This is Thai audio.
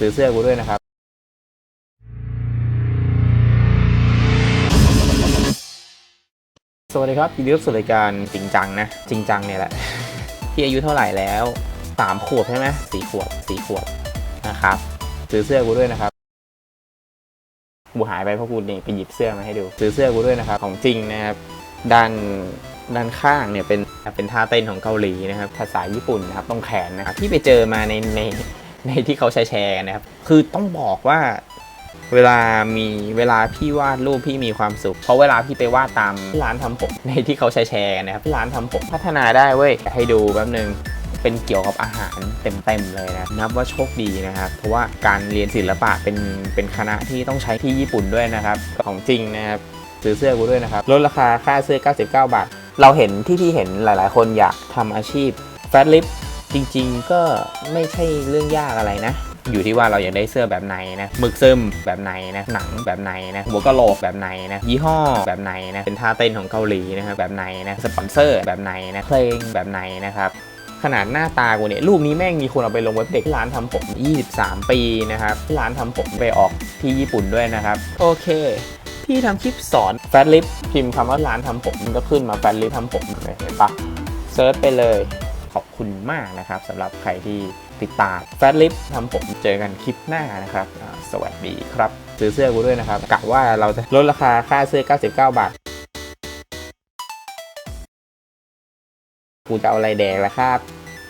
ซื้อเสื้อกูด้วยนะครับสวัสดีครับยินดีรับสู่รายการจริงจังนะ จริงจังเนี่ยแหละพี่อายุเท่าไหร่แล้วสามขวบใช่ไหมสี่ขวบสี่ขวบนะครับซื้อเสื้อกูด้วยนะครับกูหายไปเพราะกูเนี่ยไปหยิบเสื้อมาให้ดูซื้อเสื้อกูด้วยนะครับของจริงนะครับด้านด้านข้างเนี่ยเป็นเป็นท่าเต้นของเกาหลีนะครับภาษาญี่ปุ่นนะครับตรงแขนนะครับที่ไปเจอมาในใน ในที่เขาแชร์กันนะครับ คือต้องบอกว่าเวลามีเวลาพี่วาดรูปพี่มีความสุข เพราะเวลาพี่ไปวาดตามร้านทำผมในที่เขาแชร์กันนะครับร้านทำผมพัฒนาได้เว้ยให้ดูแป๊บนึงเป็นเกี่ยวกับอาหารเต็มๆเลยนะ นับว่าโชคดีนะครับ เพราะว่าการเรียนศิลปะเป็นเป็นคณะที่ต้องใช้ที่ญี่ปุ่นด้วยนะครับ ของจริงนะครับซื้อเสื้อกูด้วยนะครับลดราคาค่าเสื้อ 99 บาท เราเห็นที่พี่เห็นหลายๆ คนอยากทำอาชีพแฟตลิป จริงๆก็ไม่ใช่เรื่องยากอะไรนะ อยู่ที่ว่าเราอยากได้เสื้อแบบไหนนะหมึกซึมแบบไหนนะหนังแบบไหนนะหัวกะโหลกแบบไหนนะยี่ห้อแบบไหนนะเป็นท่าเต้นของเกาหลีนะครับแบบไหนนะสปอนเซอร์แบบไหนนะเพลงแบบไหนนะครับขนาดหน้าตากูเนี่ยรูปนี้แม่งมีคนเอาไปลงเว็บเด็กที่ร้านทำผม 23 ปีนะครับที่ร้านทำผมไปออกที่ญี่ปุ่นด้วยนะครับ โอเค พี่ทำคลิปสอนแฟตลิปพิมพ์คำว่าร้านทำผมมันก็ขึ้นมาแฟตลิปทำผมเห็นปะเซิร์ชไปเลย ขอบคุณมากนะครับสำหรับใครที่ติดตามแฟตลิปทำผมเจอกันคลิปหน้านะครับ สวัสดีครับซื้อเสื้อกูด้วยนะครับกะว่าเราจะลดราคาค่าเสื้อ 99 บาทกูจะเอาอะไรแดงล่ะครับ